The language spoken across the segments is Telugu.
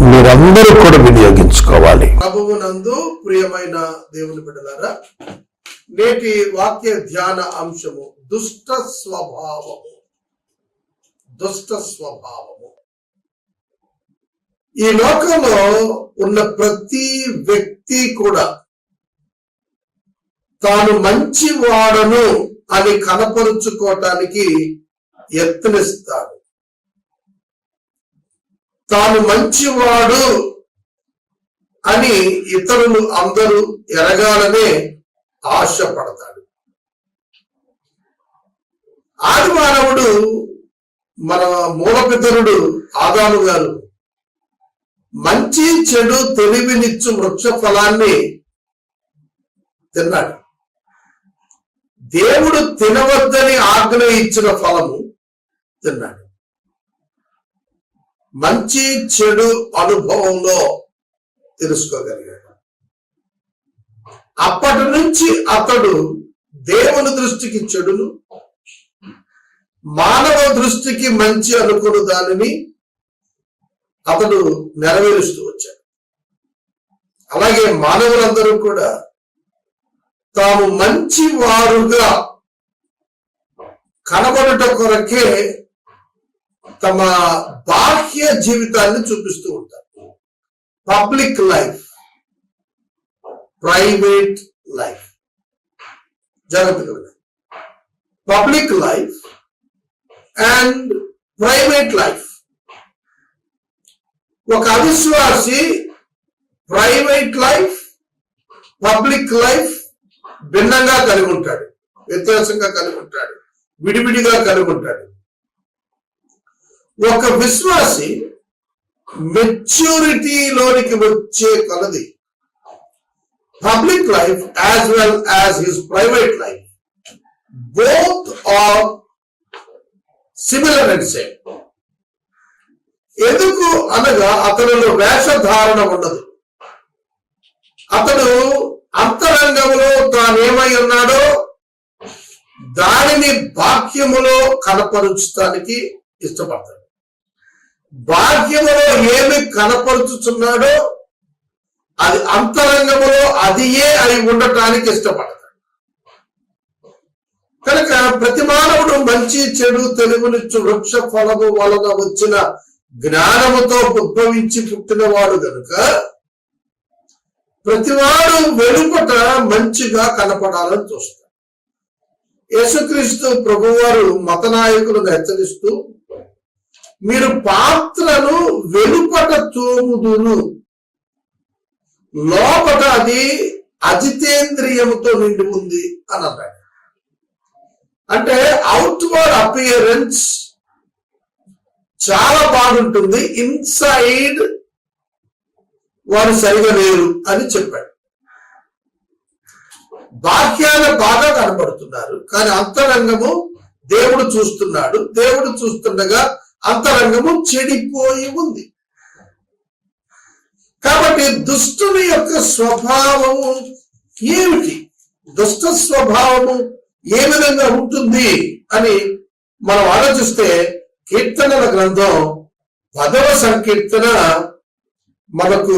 మీరందరూ కూడా వినియోగించుకోవాలి. ప్రభువునందు ప్రియమైన దేవుని బిడ్డలారా నేటి వాక్య ధ్యాన అంశము దుష్ట స్వభావము. దుష్ట స్వభావము. ఈ లోకంలో ఉన్న ప్రతి వ్యక్తి కూడా తాను మంచి వాడను అని కనపరుచుకోవటానికి యత్నిస్తాడు. తాను మంచివాడు అని ఇతరులు అందరూ ఎరగాలనే ఆశపడతాడు. ఆదిమానవుడు మన మూలపితరుడు ఆదాము గారు మంచి చెడు తెలివినిచ్చు వృక్ష ఫలాన్ని తిన్నాడు. దేవుడు తినవద్దని ఆజ్ఞ ఇచ్చిన ఫలము తిన్నాడు. మంచి చెడు అనుభవంలో తెలుసుకోగలిగాడు. అప్పటి నుంచి అతడు దేవుని దృష్టికి చెడును మానవ దృష్టికి మంచి అనుకున్న దానిని అతడు నెరవేరుస్తూ వచ్చాడు. అలాగే మానవులందరూ కూడా తాము మంచి వారుగా కనబడట కొరకే తమ బాహ్య జీవితాన్ని చూపిస్తూ ఉంటారు. పబ్లిక్ లైఫ్ ప్రైవేట్ లైఫ్ జాగ్రత్తగా public life and private life ఒక అవిశ్వాసి ప్రైవేట్ లైఫ్ పబ్లిక్ లైఫ్ భిన్నంగా కలిగి ఉంటాడు. వ్యత్యాసంగా కలిగి ఉంటాడు. విడివిడిగా కలిగి ఉంటాడు. ఒక విశ్వాసి మెచ్యూరిటీలోనికి వచ్చే కలది. Public life as well as his private life both are similar and same ఎందుకు అనగా అతనిలో వేషధారణ ఉండదు అతడు అంతరంగంలో తానేమై ఉన్నాడో దానిని బాహ్యములో కనపరుచడానికి ఇష్టపడతాడు. బాహ్యములో ఏమి కనపరుచుచున్నాడో అది అంతరంగములో అదియే అయి ఉండటానికి ఇష్టపడతాడు. కనుక ప్రతి మానవుడు మంచి చెడు తెలుగునిచ్చు వృక్ష ఫలము వలన వచ్చిన జ్ఞానముతో ఉద్భవించి పుట్టినవాడు కనుక ప్రతివాడు వెనుకట మంచిగా కనపడాలని చూస్తాడు. యేసుక్రీస్తు ప్రభువారు మత నాయకులను హెచ్చరిస్తూ మీరు పాత్రను వెలుపట తోముదును. లోపల అది అజితేంద్రియముతో నిండి ఉంది అని అన్నాడు. అంటే అవుట్వర్డ్ అపియరెన్స్ చాలా బాగుంటుంది. ఇన్సైడ్ వారు సరిగా లేరు అని చెప్పాడు. బాహ్యాన బాగా కనపడుతున్నారు కానీ అంతరంగము దేవుడు చూస్తున్నాడు. దేవుడు చూస్తుండగా అంతరంగము చెడిపోయి ఉంది. కాబట్టి దుష్టుని యొక్క స్వభావము ఏమిటి? దుష్ట స్వభావము ఏ విధంగా ఉంటుంది అని మనం ఆలోచిస్తే కీర్తనల గ్రంథం పదవ సంకీర్తన మనకు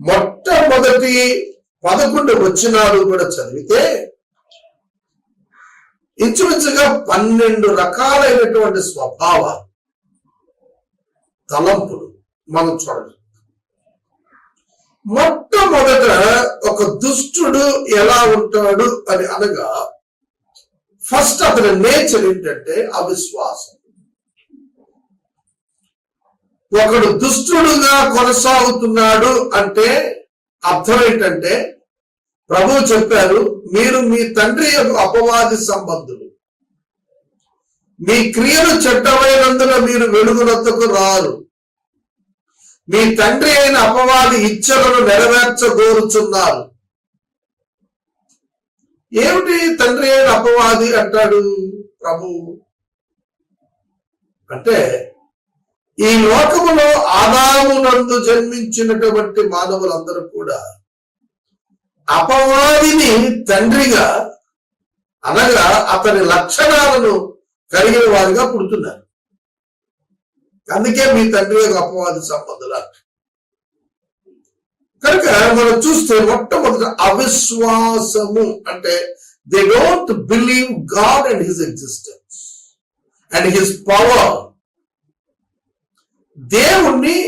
మొట్టమొదటి పదకొండు వచ్చినాలు కూడా చదివితే ఇంచుమించుగా పన్నెండు రకాలైనటువంటి స్వభావాలు తలంపులు మనం చూడాలి. మొట్టమొదట ఒక దుష్టుడు ఎలా ఉంటాడు అని అనగా ఫస్ట్ అతని నేచర్ ఏంటంటే అవిశ్వాసం. ఒకడు దుష్టుడుగా కొనసాగుతున్నాడు అంటే అర్థం ఏంటంటే ప్రభు చెప్పారు మీరు మీ తండ్రి యొక్క అపవాది సంబంధులు. మీ క్రియలు చెడ్డమైనందున మీరు వెలుగునొద్దకు రారు. మీ తండ్రి అయిన అపవాది ఇచ్చలను నెరవేర్చగోరుచున్నారు. ఏమిటి తండ్రి అయిన అపవాది అంటాడు ప్రభు? అంటే ఈ లోకములో ఆదామునందు జన్మించినటువంటి మానవులందరూ కూడా అపవాదిని తండ్రిగా అనగా అతని లక్షణాలను కలిగిన వారిగా పుడుతున్నారు. అందుకే మీ తండ్రి యొక్క అపవాది సంబంధులు కనుక మనం చూస్తే మొట్టమొదటి అవిశ్వాసము అంటే they don't believe God and his existence and his power దేవుణ్ణి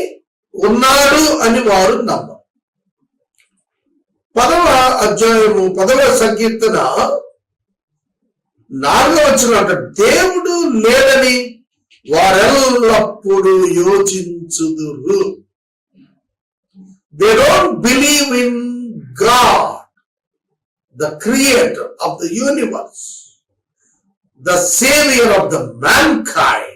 ఉన్నాడు అని వారు నమ్మరు. పదవ అధ్యాయము పదవ సంకీర్తన నాలుగవ వచ్చిన అంట దేవుడు లేడని వారెల్లప్పుడు యోచించుదురు they don't believe in God the creator of the universe the saviour of the mankind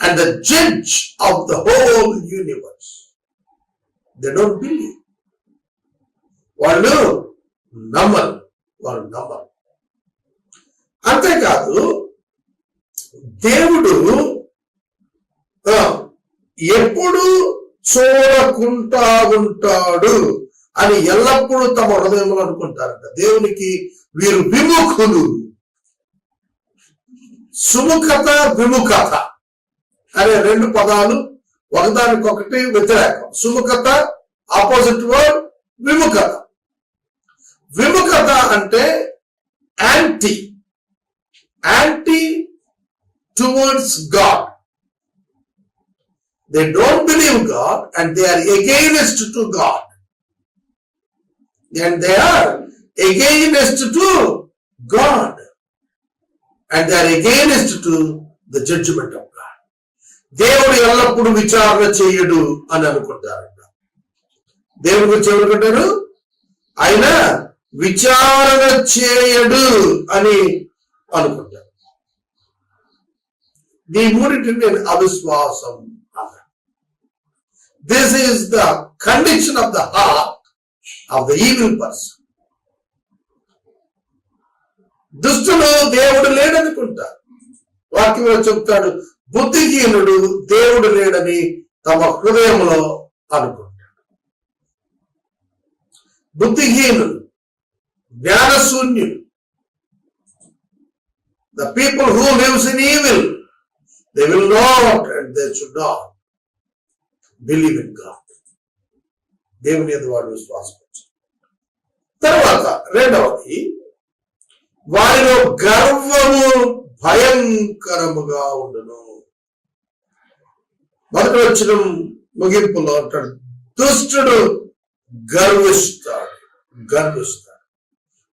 and the judge of the whole universe. They don't believe. వాళ్ళు నమ్మరు వాళ్ళు నమ్మరు అంతేకాదు దేవుడు ఎప్పుడు చూడకుంటా ఉంటాడు అని ఎల్లప్పుడూ తమ హృదయంలో అనుకుంటారంట. దేవునికి వీరు విముఖులు. సుముఖత విముఖత అనే రెండు పదాలు ఒకదానికొకటి వ్యతిరేకం. సుముఖత ఆపోజిట్ వర్డ్ విముఖత. విముఖత అంటే anti. Anti towards God they don't believe God and they are against to God and they are against to God and they are against to the judgement of God దేవుడు ఎల్లప్పుడూ విచారణ చేయడు అని అనుకుంటారంట దేవుడి గురించి ఏమనుకుంటారు ఆయన విచారణ చేయడు అని అనుకుంటారు. ఈ మూడింటిని నేను అవిశ్వాసం this is the condition of the heart of the evil person దుష్టులు దేవుడు లేడనుకుంటారు వాక్యంలో చెప్తాడు బుద్ధిహీనుడు దేవుడు లేడని తమ హృదయంలో అనుకుంటాడు. బుద్ధిహీనుడు జ్ఞానశూన్యుడు the people who lives in evil they will not and they should not believe in God దేవుని ఎదురు వాడు విశ్వాసం తర్వాత రెండవది వారిలో గర్వము భయంకరముగా ఉండను. మొదటి వచ్చిన ముగింపులో అంటాడు దుష్టుడు గర్విస్తాడు గర్విస్తాడు.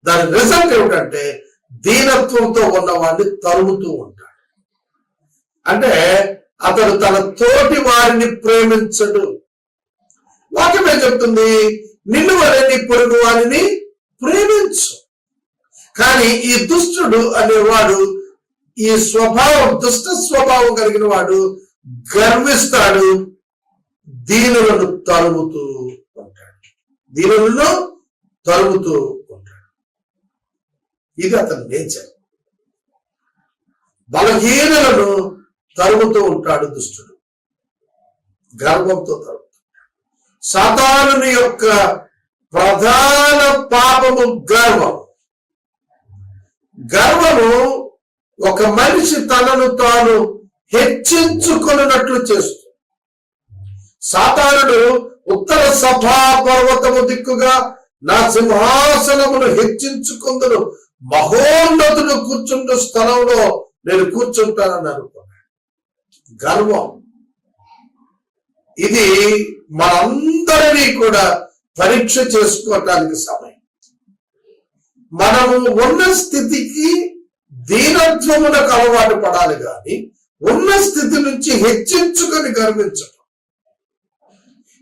దాని రిజల్ట్ ఏమిటంటే దీనత్వంతో ఉన్నవాడిని తరుముతూ ఉంటాడు. అంటే అతడు తన తోటి వారిని ప్రేమించడు. వాక్యమే చెప్తుంది నిన్ను వలని పొరుగు వారిని ప్రేమించు. కానీ ఈ దుష్టుడు అనేవాడు ఈ స్వభావం దుష్ట స్వభావం కలిగిన వాడు గర్విస్తాడు దీనులను తరుముతూ ఉంటాడు. దీనులను తరుముతూ ఉంటాడు. ఇది అతని నేచర్. బలహీనులను తరుముతూ ఉంటాడు దుష్టుడు. గర్వంతో తరుముతాడు. సాతానుని యొక్క ప్రధాన పాపము గర్వం. గర్వము ఒక మనిషి తనను తాను హెచ్చించుకున్నట్లు చేస్తుంది. సాతానుడు ఉత్తర సభా పర్వతము దిక్కుగా నా సింహాసనమును హెచ్చించుకుందును. మహోన్నతుడు కూర్చుండు స్థలంలో నేను కూర్చుంటానని గర్వం. ఇది మనందరినీ కూడా పరీక్ష చేసుకోవటానికి సమయం. మనము ఉన్న స్థితికి దీనత్వమునకు అలవాటు పడాలి కానీ ఉన్న స్థితి నుంచి హెచ్చించుకొని గర్వించటం.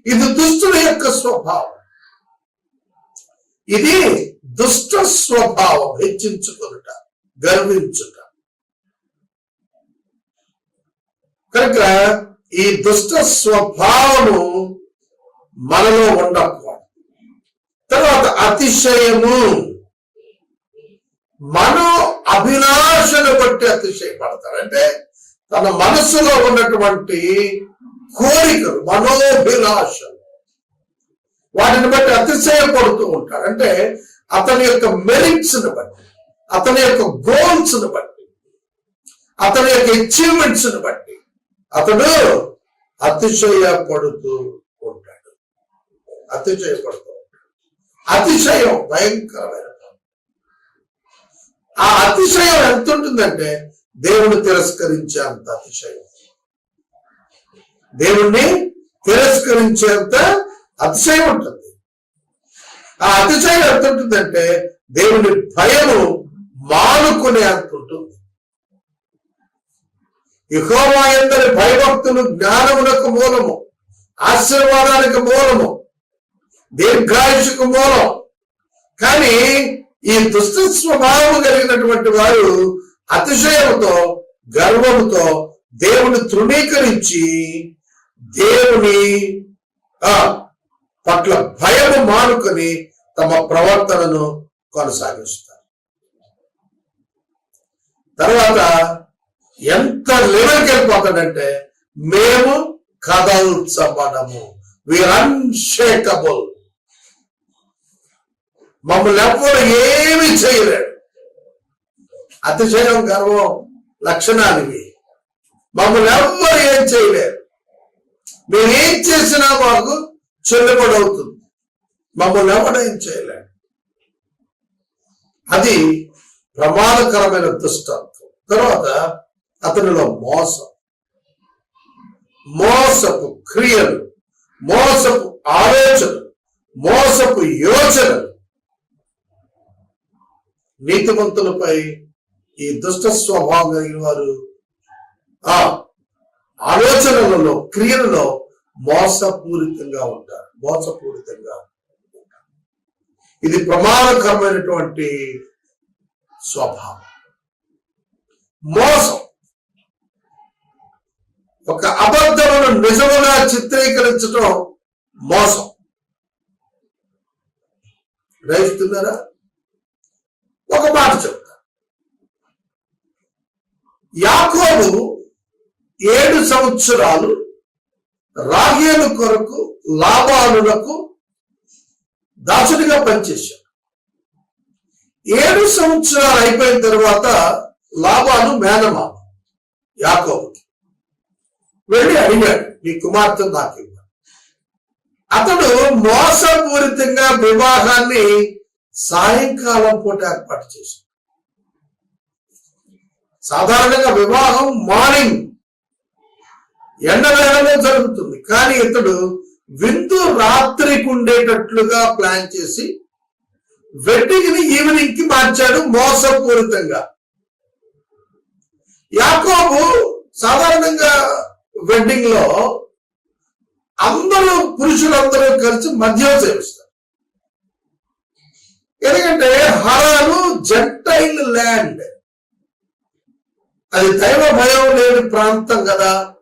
ఇది దుష్టుల యొక్క స్వభావం. ఇది దుష్ట స్వభావం హెచ్చించుకొనుట గర్వించుట. కనుక ఈ దుష్ట స్వభావము మనలో ఉండకూడదు. తర్వాత అతిశయము. మనో అభిలాషను బట్టి అతిశయపడతారు. అంటే తన మనసులో ఉన్నటువంటి కోరికలు మనోభిలాషలు వాటిని బట్టి అతిశయపడుతూ ఉంటారు. అంటే అతని యొక్క మెరిట్స్ని బట్టి అతని యొక్క గోల్స్ని బట్టి అతని యొక్క అచీవ్మెంట్స్ని బట్టి అతడు అతిశయపడుతూ ఉంటాడు. అతిశయపడుతూ ఉంటాడు. అతిశయం భయంకరమైన ఆ అతిశయం ఎంత ఉంటుందంటే దేవుని తిరస్కరించే అంత అతిశయం. దేవుణ్ణి తిరస్కరించేంత అతిశయం ఉంటుంది. ఆ అతిశయం ఎంత ఉంటుందంటే దేవుని భయము మానుకునే అంత యెహోవా ఎందరి భయభక్తులు జ్ఞానమునకు మూలము ఆశీర్వాదానికి మూలము దీర్ఘాయుషకు మూలం. కానీ ఈ దుష్ట స్వభావం కలిగినటువంటి వారు అతిశయంతో గర్వంతో దేవుని తృణీకరించి దేవుని ఆ పట్ల భయము మానుకొని తమ ప్రవర్తనను కొనసాగిస్తారు. తర్వాత ఎంత లెవెల్కి వెళ్ళిపోతాడంటే మేము కదల్చబడము వీఆర్ అన్షేకబుల్ మమ్మల్ని ఎవ్వరు ఏమి చేయలేడు అతిశయం గర్వం లక్షణాలు ఇవి. మమ్మల్ని ఎవ్వరు ఏం చేయలేరు. మీరు ఏం చేసినా మాకు చెల్లుబడి అవుతుంది. మమ్మల్ని ఎవడు ఏం చేయలేడు అది ప్రమాదకరమైన దుష్టత్వం తర్వాత అతనిలో మోసం మోసపు క్రియలు మోసపు ఆలోచనలు మోసపు యోచనలు. నీతిమంతులపై ఈ దుష్ట స్వభావం కలిగిన వారు ఆ ఆలోచనలలో క్రియలలో మోసపూరితంగా ఉంటారు మోసపూరితంగా ఇది ప్రమాదకరమైనటువంటి స్వభావం. మోసం. ఒక అబద్ధమును నిజముగా చిత్రీకరించడం మోసం. గ్రహిస్తున్నారా ఒక మాట చెప్తా. యాకోబు ఏడు సంవత్సరాలు రాగేలు కొరకు లాభాలులకు దాసుడిగా పనిచేశాడు. ఏడు సంవత్సరాలు అయిపోయిన తర్వాత లాభాలు మేనమా యాకోబు. వెళ్ళి అడిగాడు నీ కుమార్తె నాకు ఇవ్వ. అతడు మోసపూరితంగా వివాహాన్ని సాయంకాలం పూట ఏర్పాటు చేశాడు. సాధారణంగా వివాహం మార్నింగ్ ఎండవేళలో జరుగుతుంది. కానీ ఇతడు విందు రాత్రికి ఉండేటట్లుగా ప్లాన్ చేసి వెడ్డింగ్ని ఈవినింగ్కి మార్చాడు మోసపూరితంగా. యాకోబు సాధారణంగా వెడ్డింగ్లో అందరూ పురుషులందరూ కలిసి మద్యం సేవిస్తారు. ఎందుకంటే హరాను జంటైల్ ల్యాండ్. అది దైవ భయం లేని ప్రాంతం కదా.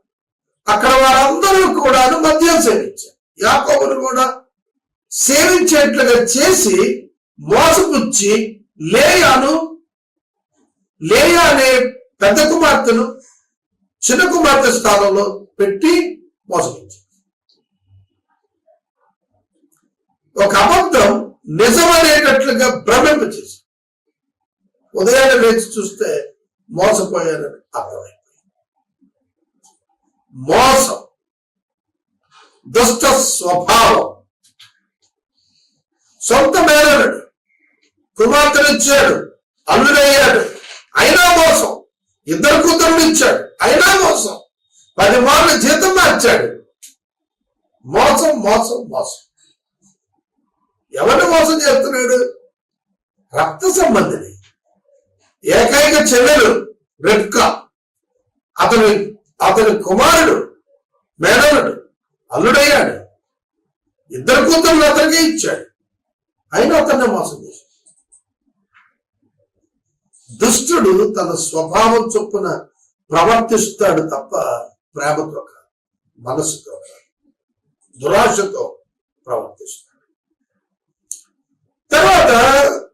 అక్కడ వారందరూ కూడా మద్యం సేవించారు. యాకోబును కూడా సేవించేట్లుగా చేసి మోసపుచ్చి లేయాను లేయా అనే పెద్ద కుమార్తెను చిన్న కుమార్తె స్థానంలో పెట్టి మోసగించారు ఒక అబద్ధం నిజమనేటట్లుగా భ్రమింపచేసి ఉదయాన్నే లేచి చూస్తే మోసపోయారని అర్థమైంది మోసం దుష్ట స్వభావం. సొంత మేనడు కుమార్తెనిచ్చాడు అల్లుడయ్యాడు అయినా మోసం. ఇద్దరు కూతురులు అది అయినా మోసం. పది మార్లు జీతం మార్చాడు. మోసం మోసం మోసం. ఎవరిని మోసం చేస్తున్నాడు? రక్త సంబంధిని. ఏకైక చెల్లెలు రెక్క అతని అతని కుమారుడు మేనలుడు అల్లుడయ్యాడు. ఇద్దరు కూతురు అతనికి ఇచ్చాడు. అయినా అతన్ని మోసం చేశాడు. దుష్టుడు తన స్వభావం చొప్పున ప్రవర్తిస్తాడు తప్ప ప్రేమతో కాదు మనసుతో కాదు దురాశతో ప్రవర్తిస్తాడు. తర్వాత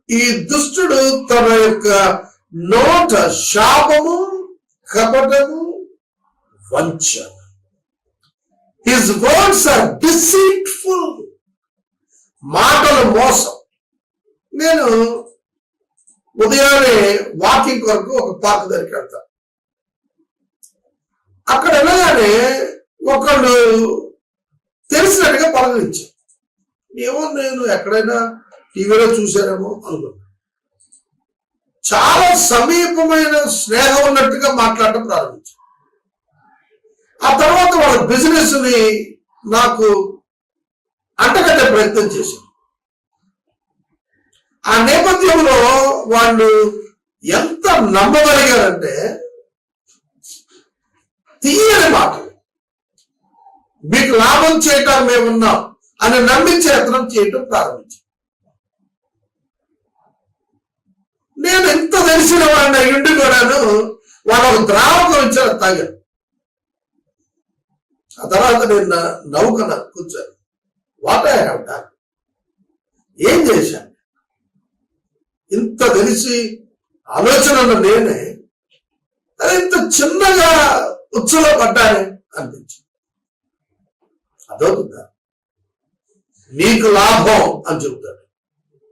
ఈ దుష్టుడు తన యొక్క నోట శాపము కపటము వంచన. హిజ్ వర్డ్స్ ఆర్ డిసీట్ఫుల్ మాటలు మోసం. నేను ఉదయాన్నే వాకింగ్ కొరకు ఒక పార్క్ దగ్గరికి వెళ్తాను. అక్కడ వెళ్ళగానే ఒకళ్ళు తెలిసినట్టుగా పలకరించారు ఏమో నేను ఎక్కడైనా టీవీలో చూశానేమో అనుకున్నాను చాలా సమీపమైన స్నేహం ఉన్నట్టుగా మాట్లాడటం ప్రారంభించారు. ఆ తర్వాత వాళ్ళ బిజినెస్ని నాకు అంటగట్టే ప్రయత్నం చేశారు. ఆ నేపథ్యంలో వాళ్ళు ఎంత నమ్మగలిగారంటే తీయని మీకు లాభం చేయటం మేమున్నాం అని నమ్మించే యత్నం చేయటం ప్రారంభించారు నేను ఎంత తెలిసిన వాడిని అయ్యుండి కూడాను వాళ్ళ ఒక ద్రావకం ఇచ్చారు తాగాను ఆ తర్వాత నేను నౌకన కూర్చోను. వాట్ ఐ హ్యావ్ డన్ ఏం చేశాను? ఇంత తెలిసి ఆలోచన నేనే ఇంత చిన్నగా ఉచ్చులో పడ్డాను అనిపించింది. అదవుతుందా నీకు లాభం అని చెబుతాడు.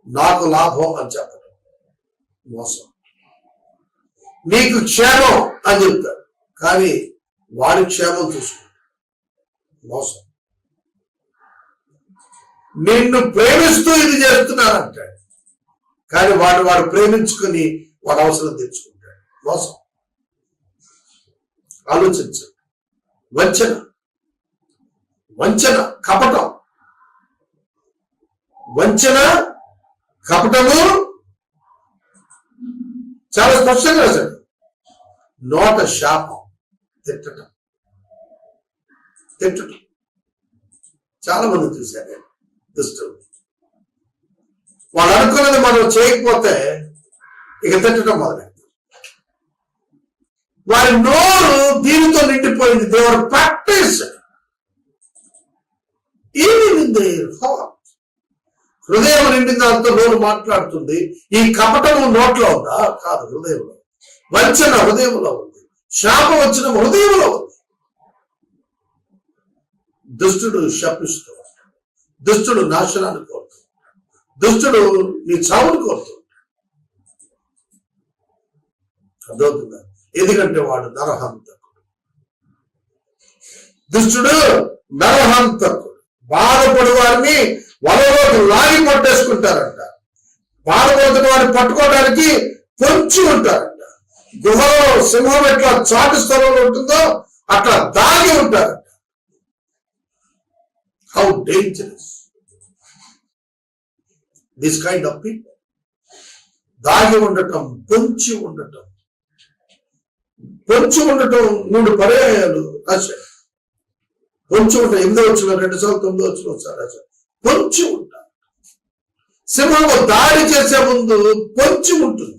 నాకు లాభం అని చెప్పడం. మోసం. నీకు క్షేమం అని చెప్తాడు కానీ వాడి క్షేమం చూసుకో మోసం. నిన్ను ప్రేమిస్తూ ఇది చేస్తున్నానంటాడు కానీ వాడు వాడు ప్రేమించుకుని వాడు అవసరం తెచ్చుకుంటాడు మోసం. ఆలోచించండి వంచన. వంచన కపటం. వంచన కపటము. చాలా స్పష్టంగా రాశాడు. నోట శాపం. తిట్టడం తిట్టడం చాలా మంది చూశాను నేను దుష్టులు. వాళ్ళు అనుకున్నది మనం చేయకపోతే ఇక తిట్టడం మొదలైంది. వారి నోరు దీనితో నిండిపోయింది. దేవర్ ప్రాక్టీస్ హృదయం నిండిన దాంతో నోరు మాట్లాడుతుంది. ఈ కపటము నోట్లో ఉందా? కాదు హృదయంలో. వంచన హృదయంలో ఉంది. శాపం వచ్చిన హృదయంలో ఉంది. దుష్టుడు శపిస్తూ దుష్టుడు నాశనాన్ని కోరుతూ దుష్టుడు నీ చావును కోరుతూ అర్థమవుతుందా? ఎందుకంటే వాడు నరహంతకుడు. దుష్టుడు నరహంతకుడు. బాధపడి వారిని వలలోకి లాగి పట్టేసుకుంటారంట బాధపడుతున్న వారిని పట్టుకోవడానికి పొంచి ఉంటారంట. గుహలో సింహం ఎట్లా చాటు స్థలంలో ఉంటుందో అట్లా దాగి ఉంటారంట. How dangerous this kind of people దాగి ఉండటం పొంచి ఉండటం. పొంచి ఉండటం మూడు పర్యాయాలు. రాశాడు పొంచి ఉంటాం ఎనిమిదో వచ్చిన రెండు సార్లు తొమ్మిదో వచ్చిన ఒకసారి రాశాడు పొంచి ఉంటాం. సింహము దాడి చేసే ముందు పొంచి ఉంటుంది.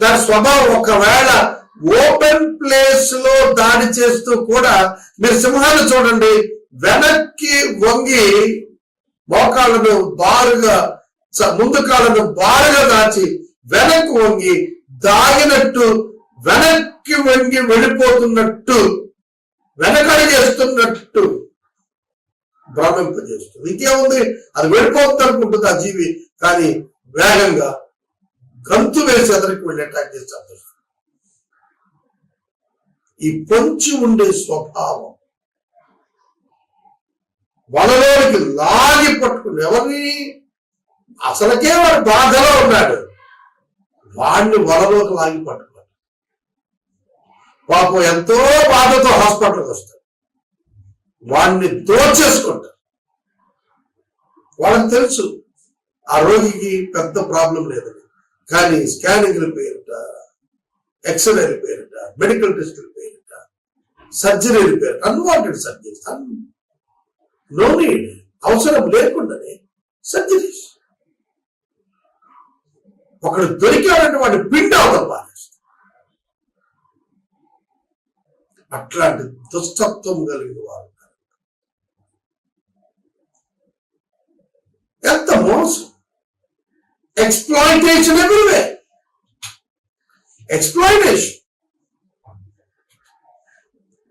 దాని స్వభావం ఒకవేళ ఓపెన్ ప్లేస్లో దాడి చేస్తూ కూడా మీరు సింహాన్ని చూడండి వెనక్కి వంగి మోకాళ్ళను బారుగా ముందు కాళ్ళను బారుగా దాచి వెనక్కి వంగి దాగినట్టు వెనక్కి వంగి వెళ్ళిపోతున్నట్టు వెనకడి చేస్తున్నట్టు భ్రమింపజేస్తుంది. ఇంకేముంది అది వెళ్ళిపోతుంది అనుకుంటుంది ఆ జీవి కానీ వేగంగా గంతు వేసి అతనికి వెళ్ళి అటాక్ చేస్తారు ఈ పొంచి ఉండే స్వభావం వలలోనికి లాగి పట్టుకుని ఎవరిని? అసలకే వాడు బాధలో ఉన్నాడు. వాడిని వలలోకి లాగి పట్టుకున్నాడు పాపం ఎంతో బాధతో హాస్పిటల్కి వస్తారు. వాడిని దోచేసుకుంటారు. వాళ్ళకి తెలుసు ఆ రోగికి పెద్ద ప్రాబ్లం లేదని కానీ స్కానింగ్ల పేరిట ఎక్స్రేల పేరిట మెడికల్ టెస్టుల పేరిట సర్జరీల పేరిట అన్వాంటెడ్ సర్జరీస్ నో నీడ్ అవసరం లేకుండానే సర్జరీస్ ఒకడు దొరికాడంటే వాడి పిండి అవతల అట్లాంటి దుష్టత్వం కలిగిన వారు. ఎంత మోసం. ఎక్స్ప్లాయిటేషన్ ఎవ్రీవే ఎక్స్ప్లాయిటేషన్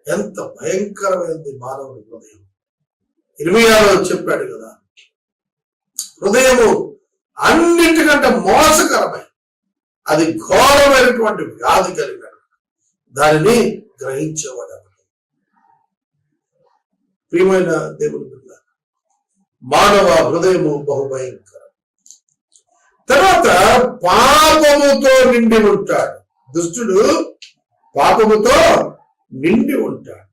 ఎంత భయంకరమైనది మానవుడి హృదయం. ఇరవై చెప్పాడు కదా. హృదయము అన్నిటికంటే మోసకరమైన అది ఘోరమైనటువంటి వ్యాధి కలిగిన దానిని గ్రహించేవాడు ప్రియమైన దేవుని బిడ్డ మానవ హృదయము బహుభయంకరం. తర్వాత పాపముతో నిండి ఉంటాడు. దుష్టుడు పాపముతో నిండి ఉంటాడు.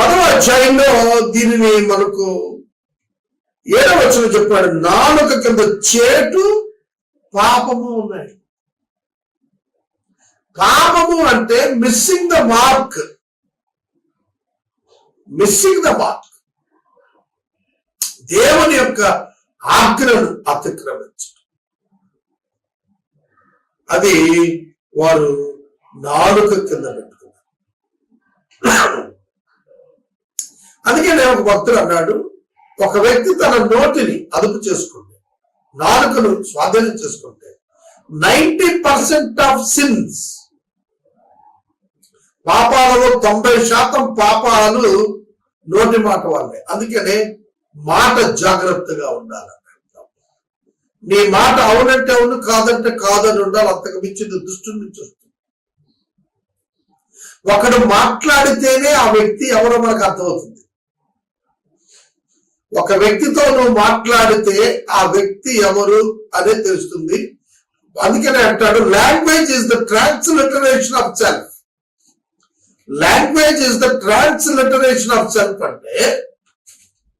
పదవ అధ్యాయంలో దీనిని మనకు ఏడవ చెప్పాడు నాలుక కింద చేటు పాపము ఉన్నాయి కామము అంటే missing the mark missing the mark దేవుని యొక్క ఆజ్ఞను అతిక్రమించడం. అది వారు నాలుక కింద పెట్టుకున్నారు. అందుకే నేను ఒక భక్తుడు అన్నాడు ఒక వ్యక్తి తన నోటిని అదుపు చేసుకుంటే నాలుకను స్వాధీనం చేసుకుంటే నైంటీ పర్సెంట్ ఆఫ్ సిన్స్ పాపాలలో తొంభై శాతం పాపాలు నోటి మాట వాళ్ళే. అందుకనే మాట జాగ్రత్తగా ఉండాలి. నీ మాట అవునంటే అవును కాదంటే కాదని ఉండాలి. అంతకు మించింది దుష్టు నుంచి వస్తుంది. ఒకడు మాట్లాడితేనే ఆ వ్యక్తి ఎవరో మనకు అర్థమవుతుంది. ఒక వ్యక్తితో నువ్వు మాట్లాడితే ఆ వ్యక్తి ఎవరు అదే తెలుస్తుంది. అందుకనే అంటాడు language is the transliteration of self language is the transliteration of self అంటే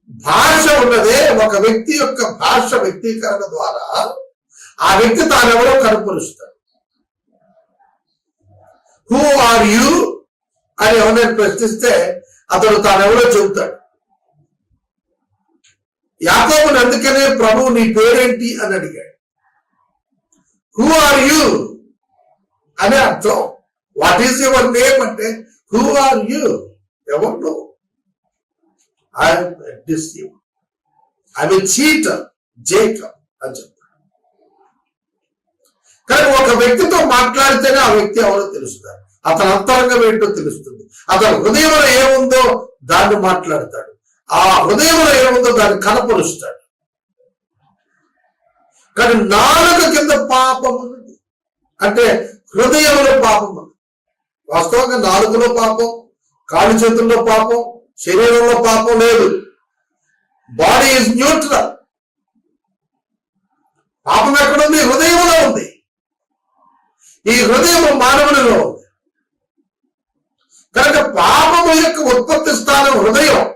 భాష ఉన్నదే ఒక వ్యక్తి యొక్క భాష వ్యక్తీకరణ ద్వారా ఆ వ్యక్తి తానెవరో కనుపరుస్తాడు. హూ ఆర్ యు అని ఎవరైనా ప్రశ్నిస్తే అతడు తానెవరో చెబుతాడు. యాకోబుని అందుకనే ప్రభు నీ పేరేంటి? అని అడిగాడు. హూ ఆర్ యు అని అర్థం. వాట్ ఈస్ యువర్ నేమ్ అంటే హూ ఆర్ యూ ఎవరు నువ్వు I'm deceive I cheater Jacob అని చెప్తాడు. కానీ ఒక వ్యక్తితో మాట్లాడితేనే ఆ వ్యక్తి ఎవరో తెలుస్తారు. అతని అంతరంగం ఏంటో తెలుస్తుంది. అతని హృదయంలో ఏముందో దాన్ని మాట్లాడతాడు. ఆ హృదయంలో ఏముందో దాన్ని కనపరుస్తాడు. కానీ నాలుక కింద పాపం అంటే హృదయంలో పాపం వాస్తవంగా నాలుగులో పాపం కాళ్ళు చేతుల్లో పాపం శరీరంలో పాపం లేదు. బాడీ ఇస్ న్యూట్రల్ పాపం ఎక్కడుంది? హృదయంలో ఉంది. ఈ హృదయం మానవునిలో ఉంది. కనుక పాపము యొక్క ఉత్పత్తి స్థానం హృదయం.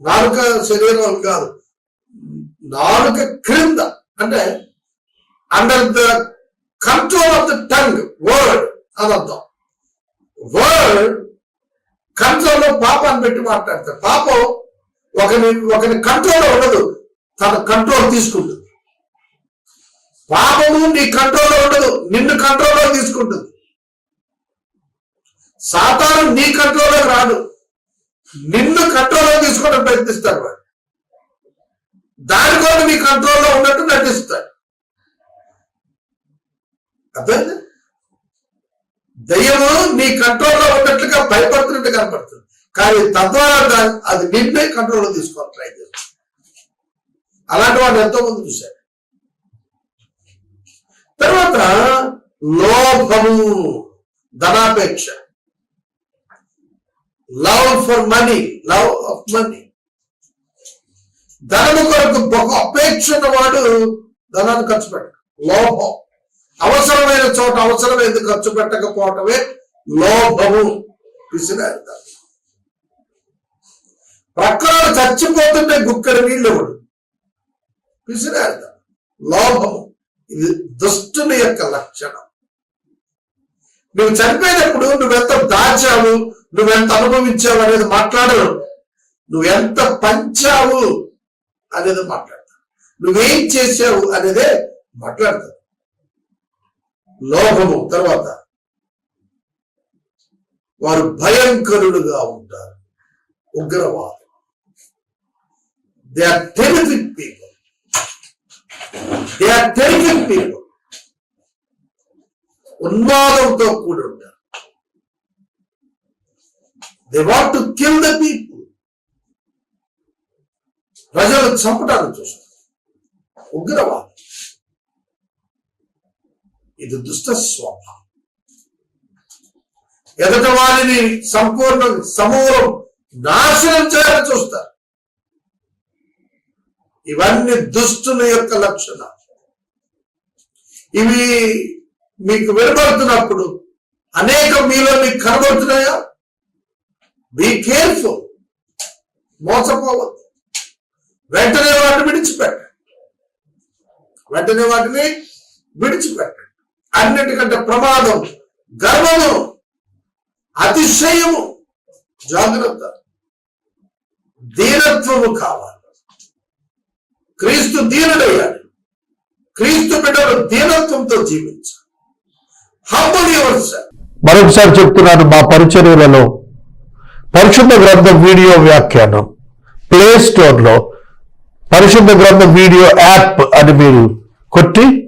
నాలుక శరీరం కాదు. నాలుక క్రింద అంటే under the control of the tongue word అని అర్థం వర్డ్ కంట్రోల్లో అని పెట్టి మాట్లాడతారు. పాపం ఒకని ఒకని కంట్రోల్లో ఉండదు. తన కంట్రోల్ తీసుకుంటుంది. పాపము నీ కంట్రోల్లో ఉండదు. నిన్ను కంట్రోల్లో తీసుకుంటుంది. సాతాను నీ కంట్రోల్లో రాదు. నిన్ను కంట్రోల్లో తీసుకోవడం ప్రయత్నిస్తారు వాడు. దాని కూడా నీ కంట్రోల్లో ఉన్నట్టు నటిస్తారు అర్థమైందా? దయ్యము నీ కంట్రోల్లో ఉన్నట్లుగా భయపడుతున్నట్టు కనపడుతుంది. కానీ తద్వారా అది నిన్నే కంట్రోల్లో తీసుకోవాలి ట్రై చేస్తుంది. అలాంటి వాళ్ళు ఎంతో మంది చూశారు. తర్వాత లోభము ధనాపేక్ష. Love for money love of money. ధనము కొరకు అపేక్ష ఉన్నవాడు ధనాన్ని ఖర్చు పెట్టడు. లోభం. అవసరమైన చోట అవసరమైంది ఖర్చు పెట్టకపోవటమే లోభము. పిసినారు ప్రక్కన చచ్చిపోతుంటే గుక్కడి నీళ్ళు ఇవ్వడు పిసినారు లోభము. ఇది దుష్టుని యొక్క లక్షణం. నువ్వు చనిపోయినప్పుడు నువ్వెంత దాచావు నువ్వెంత అనుభవించావు అనేది మాట్లాడరు. నువ్వెంత పంచావు అనేది మాట్లాడతావు నువ్వేం చేసావు అనేదే మాట్లాడతావు లోభము తర్వాత వారు భయంకరులుగా ఉంటారు. ఉగ్రవాదు they are terrific people they are terrific people ఉన్మాదంతో కూడి ఉంటారు. They want to kill the people ప్రజలు చంపడానికి చూస్తారు. ఉగ్రవాదం ఇది దుష్ట స్వభావం. ఎదుట వారిని సంపూర్ణ సమూలం నాశనం చేయాలని చూస్తారు. ఇవన్నీ దుష్టుల యొక్క లక్షణాలు. ఇవి మీకు వినబడుతున్నప్పుడు అనేక మీలో మీకు కనబడుతున్నాయా? Be careful మోసపోవద్దు. వెంటనే వాటిని విడిచిపెట్టండి వెంటనే వాటిని విడిచిపెట్టండి అన్నిటికంటే ప్రమాదం గర్వము అతిశయము జాగ్రత్త. దీనత్వము కావాలి. క్రీస్తు దీనుడయ్యాడు. క్రీస్తు బిడ్డలు దీనత్వంతో జీవించాలి. హంబల్ యువర్ మరొకసారి చెప్తున్నాను మా పరిచర్యలలో పరిశుద్ధ గ్రంథ వీడియో వ్యాఖ్యానం. ప్లే స్టోర్లో పరిశుద్ధ గ్రంథ వీడియో యాప్ అని మీరు కొట్టి